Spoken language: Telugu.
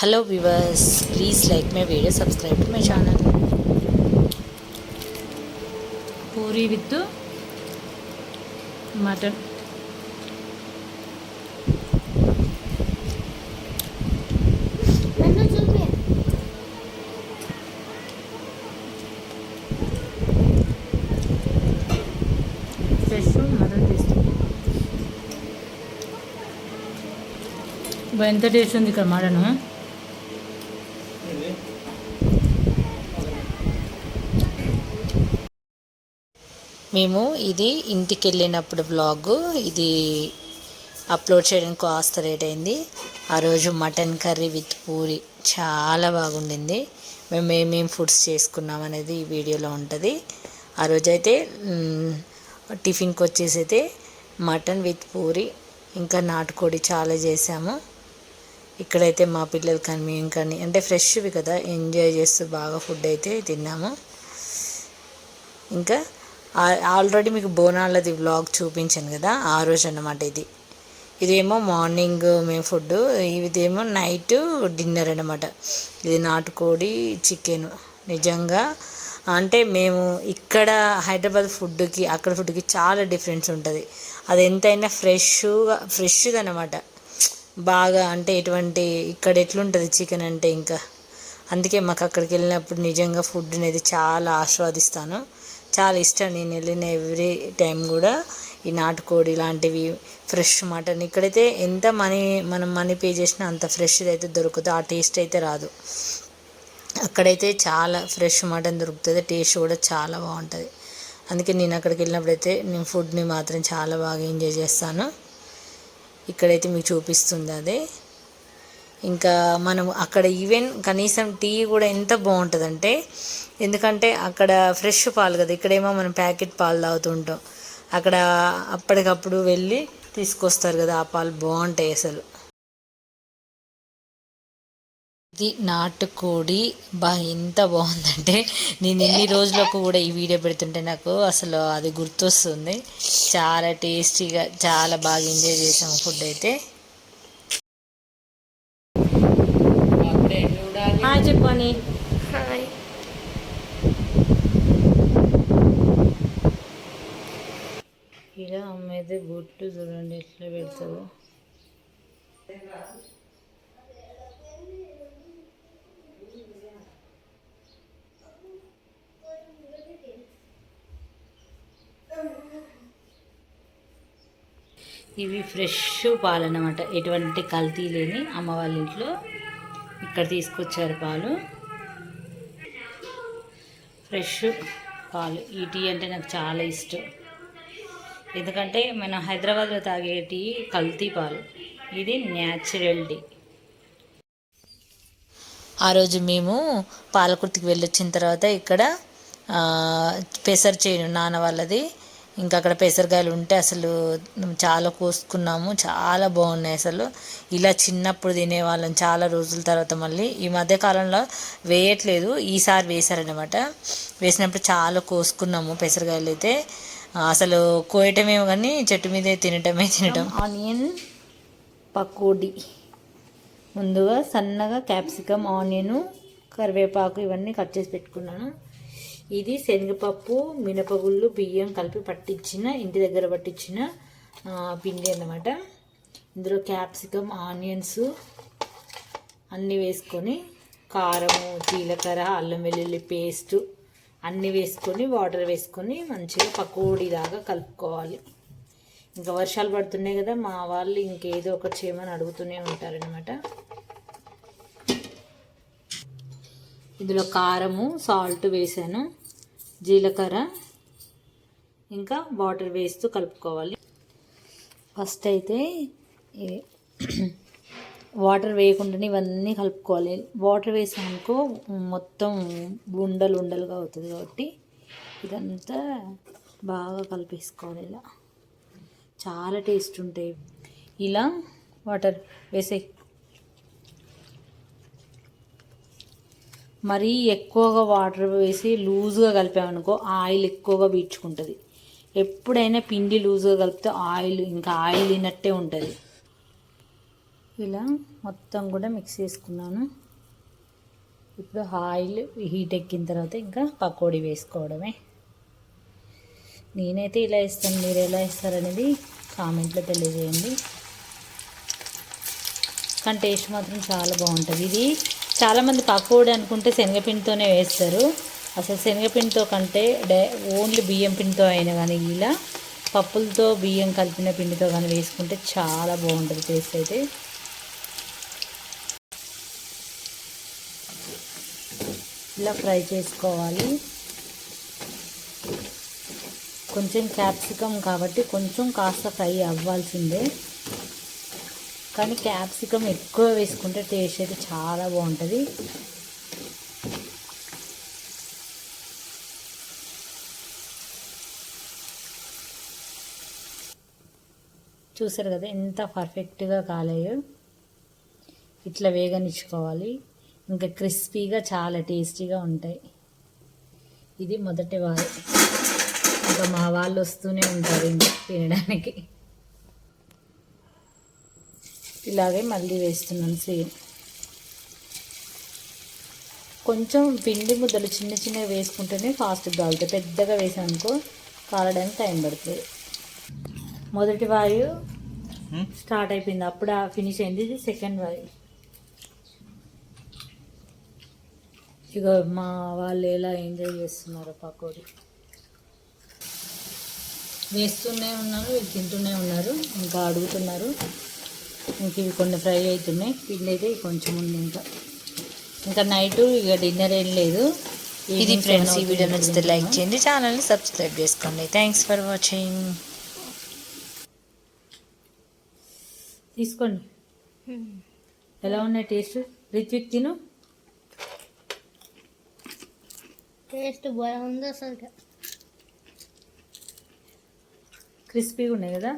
Hello viewers please like my video subscribe to my channel puri with mutton. ఎంత టేస్ట్ ఉంది ఇక్కడ మటన్ మేము ఇది ఇంటికి వెళ్ళినప్పుడు వ్లాగ్ ఇది అప్లోడ్ చేయడానికి కాస్త లేట్ అయింది. ఆ రోజు మటన్ కర్రీ విత్ పూరి చాలా బాగుండింది. మేము ఏమేమి ఫుడ్స్ చేసుకున్నాం అనేది ఈ వీడియోలో ఉంటుంది. ఆ రోజైతే టిఫిన్కి వచ్చేసి అయితే మటన్ విత్ పూరి ఇంకా నాటుకోడి చాలా చేసాము. ఇక్కడైతే మా పిల్లలు కానీ మేము కానీ అంటే ఫ్రెష్వి కదా ఎంజాయ్ చేస్తూ బాగా ఫుడ్ అయితే తిన్నాము. ఇంకా ఆల్రెడీ మీకు బోనాలది వ్లాగ్ చూపించాను కదా ఆ రోజు అన్నమాట ఇది. ఇదేమో మార్నింగ్ మేము ఫుడ్ ఇదేమో నైట్ డిన్నర్ అన్నమాట. ఇది నాటుకోడి చికెన్ నిజంగా. అంటే మేము ఇక్కడ హైదరాబాద్ ఫుడ్కి అక్కడ ఫుడ్కి చాలా డిఫరెన్స్ ఉంటుంది. అది ఎంతైనా ఫ్రెష్గా ఫ్రెష్గా అనమాట బాగా అంటే ఎటువంటి ఇక్కడ ఎట్లుంటుంది చికెన్ అంటే ఇంకా. అందుకే మాకు అక్కడికి వెళ్ళినప్పుడు నిజంగా ఫుడ్ అనేది చాలా ఆస్వాదిస్తాను. చాలా ఇష్టం. నేను వెళ్ళిన ఎవ్రీ టైం కూడా ఈ నాటుకోడి ఇలాంటివి ఫ్రెష్ మటన్. ఇక్కడైతే ఎంత మనీ మనం మనీ పే చేసినా అంత ఫ్రెష్ అయితే దొరుకుతుంది ఆ టేస్ట్ అయితే రాదు. అక్కడైతే చాలా ఫ్రెష్ మటన్ దొరుకుతుంది. టేస్ట్ కూడా చాలా బాగుంటుంది. అందుకే నేను అక్కడికి వెళ్ళినప్పుడైతే నేను ఫుడ్ని మాత్రం చాలా బాగా ఎంజాయ్ చేస్తాను. ఇక్కడైతే మీకు చూపిస్తుంది అదే. ఇంకా మనం అక్కడ ఈవెన్ కనీసం టీ కూడా ఎంత బాగుంటుందంటే ఎందుకంటే అక్కడ ఫ్రెష్ పాలు కదా ఇక్కడేమో మనం ప్యాకెట్ పాలు తాగుతుంటాం. అక్కడ అప్పటికప్పుడు వెళ్ళి తీసుకొస్తారు కదా ఆ పాలు బాగుంటాయి అసలు. ఇది నాటుకోడి. బా ఎంత బాగుందంటే నేను ఎన్ని రోజులకు కూడా ఈ వీడియో పెడుతుంటే నాకు అసలు అది గుర్తొస్తుంది. చాలా టేస్టీగా చాలా బాగా ఎంజాయ్ చేసాము ఫుడ్ అయితే. చెప్పని హాయ్ ఇలా అమ్మైతే బొట్టు చూడండి ఎట్లా పెడుతుందో ఇవి ఫ్రెష్ పాలు అన్నమాట ఎటువంటి కల్తీ లేని అమ్మ వాళ్ళ ఇంట్లో. ఇక్కడ తీసుకొచ్చారు పాలు. ఫ్రెష్ పాలు. ఈ టీ అంటే నాకు చాలా ఇష్టం. ఎందుకంటే మనం హైదరాబాద్లో తాగే టీ కల్తీ పాలు. ఇది న్యాచురల్ టీ. ఆ రోజు మేము పాలకుర్తికి వెళ్ళొచ్చిన తర్వాత ఇక్కడ పెసర్ చేయను చేను నాన్న వాళ్ళది ఇంకా అక్కడ పెసరకాయలు ఉంటే అసలు చాలా కోసుకున్నాము. చాలా బాగున్నాయి అసలు. ఇలా చిన్నప్పుడు తినేవాళ్ళం చాలా రోజుల తర్వాత మళ్ళీ. ఈ మధ్య కాలంలో వేయట్లేదు. ఈసారి వేశారనమాట వేసినప్పుడు చాలా కోసుకున్నాము పెసరకాయలు అయితే. అసలు కోయటమేమో కానీ చెట్టు మీదే తినటమే తినటం. ఆనియన్ పకోడీ ముందుగా సన్నగా క్యాప్సికమ్ ఆనియను కరివేపాకు ఇవన్నీ కట్ చేసి పెట్టుకున్నాను. ఇది శనగపప్పు మినపగుళ్ళు బియ్యం కలిపి పట్టించిన ఇంటి దగ్గర పట్టించిన పిండి అన్నమాట. ఇందులో క్యాప్సికమ్ ఆనియన్స్ అన్నీ వేసుకొని కారము జీలకర్ర అల్లం వెల్లుల్లి పేస్ట్ అన్నీ వేసుకొని వాటర్ వేసుకొని మంచిగా పకోడీలాగా కలుపుకోవాలి. ఇంకా వర్షాలు పడుతున్నాయి కదా మా వాళ్ళు ఇంకేదో ఒకటి చేయమని అడుగుతూనే ఉంటారనమాట ఇందులో కారము సాల్ట్ వేసాను జీలకర్ర ఇంకా వాటర్ వేస్తూ కలుపుకోవాలి. ఫస్ట్ అయితే వాటర్ వేయకుండానే ఇవన్నీ కలుపుకోవాలి. వాటర్ వేసామనుకో మొత్తం ఉండలు ఉండలుగా అవుతుంది కాబట్టి ఇదంతా బాగా కలిపేసుకోవాలి ఇలా. చాలా టేస్ట్ ఉంటాయి. ఇలా వాటర్ వేసే మరీ ఎక్కువగా వాటర్ వేసి లూజ్గా కలిపామనుకో ఆయిల్ ఎక్కువగా పీల్చుకుంటుంది. ఎప్పుడైనా పిండి లూజ్గా కలిపితే ఆయిల్ ఇంకా ఆయిల్ తినట్టే ఉంటుంది. ఇలా మొత్తం కూడా మిక్స్ చేసుకున్నాను. ఇప్పుడు ఆయిల్ హీట్ ఎక్కిన తర్వాత ఇంకా పకోడీ వేసుకోవడమే. నేనైతే ఇలా ఇస్తాను మీరు ఎలా ఇస్తారనేది కామెంట్లో తెలియజేయండి. కానీ టేస్ట్ మాత్రం చాలా బాగుంటుంది. ఇది చాలామంది పకోడీ అనుకుంటే శనగపిండితోనే వేస్తారు. అసలు శనగపిండితో కంటే డే ఓన్లీ బియ్యం పిండితో అయినా కానీ ఇలా పప్పులతో బియ్యం కలిపిన పిండితో కానీ వేసుకుంటే చాలా బాగుంటుంది టేస్ట్ అయితే. ఇలా ఫ్రై చేసుకోవాలి. కొంచెం క్యాప్సికమ్ కాబట్టి కొంచెం కాస్త ఫ్రై అవ్వాల్సిందే. కానీ క్యాప్సికమ్ ఎక్కువ వేసుకుంటే టేస్ట్ అయితే చాలా బాగుంటుంది. చూసారు కదా ఎంత పర్ఫెక్ట్గా కాలేయో. ఇట్లా వేగనిచ్చుకోవాలి. ఇంకా క్రిస్పీగా చాలా టేస్టీగా ఉంటాయి. ఇది మొదటి వారు. ఇంకా మా వాళ్ళు వస్తూనే ఉంటారు ఇంకా తినడానికి. ఇలాగే మళ్ళీ వేస్తున్నాను సేమ్. కొంచెం పిండి ముద్దలు చిన్న చిన్నగా వేసుకుంటేనే ఫాస్ట్గా కాలుతాయి పెద్దగా వేసానుకో కాలడానికి టైం పడుతుంది. మొదటి వాయు స్టార్ట్ అయిపోయింది. అప్పుడు ఫినిష్ అయింది. ఇది సెకండ్ వాయు. ఇక మా వాళ్ళు ఎలా ఎంజాయ్ చేస్తున్నారు పకోడీ. వేస్తూనే ఉన్నారు వీళ్ళు తింటూనే ఉన్నారు ఇంకా అడుగుతున్నారు. ఇంక ఇవి కొన్ని ఫ్రై అవుతున్నాయి. పిండి అయితే కొంచెం ఉంది ఇంకా. ఇంకా నైట్ ఇక డిన్నర్ ఏం లేదు. ఇది ఫ్రెండ్స్ ఈ వీడియో నచ్చితే లైక్. చేయండి. ఛానల్ని సబ్స్క్రైబ్ చేసుకోండి. థ్యాంక్స్ ఫర్ వాచింగ్ తీసుకోండి. ఎలా ఉన్నాయి టేస్ట్? రిత్విక్ తిను. టేస్ట్ బాగుంది అసలు క్రిస్పీగా ఉన్నాయి కదా.